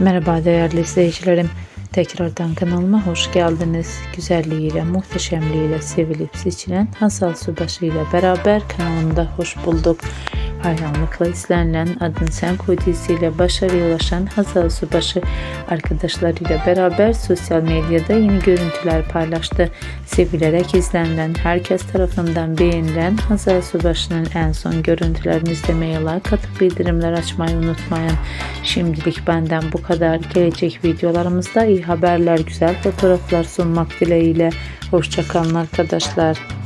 Merhaba değerli izleyicilerim. Tekrardan kanalıma hoş geldiniz. Güzelliğiyle, muhteşemliğiyle sevilip seçilen Hazal Subaşı ile beraber kanalımda hoş bulduk. Hayranlıkla izlenilen Adın Sen Koy dizisiyle başarıya ulaşan Hazal Subaşı arkadaşlarıyla beraber sosyal medyada yeni görüntüler paylaştı. Sevilerek izlenilen, herkes tarafından beğenilen Hazal Subaşı'nın en son görüntülerini izlemeye like atıp bildirimler açmayı unutmayın. Şimdilik benden bu kadar. Gelecek videolarımızda iyi haberler, güzel fotoğraflar sunmak dileğiyle. Hoşçakalın arkadaşlar.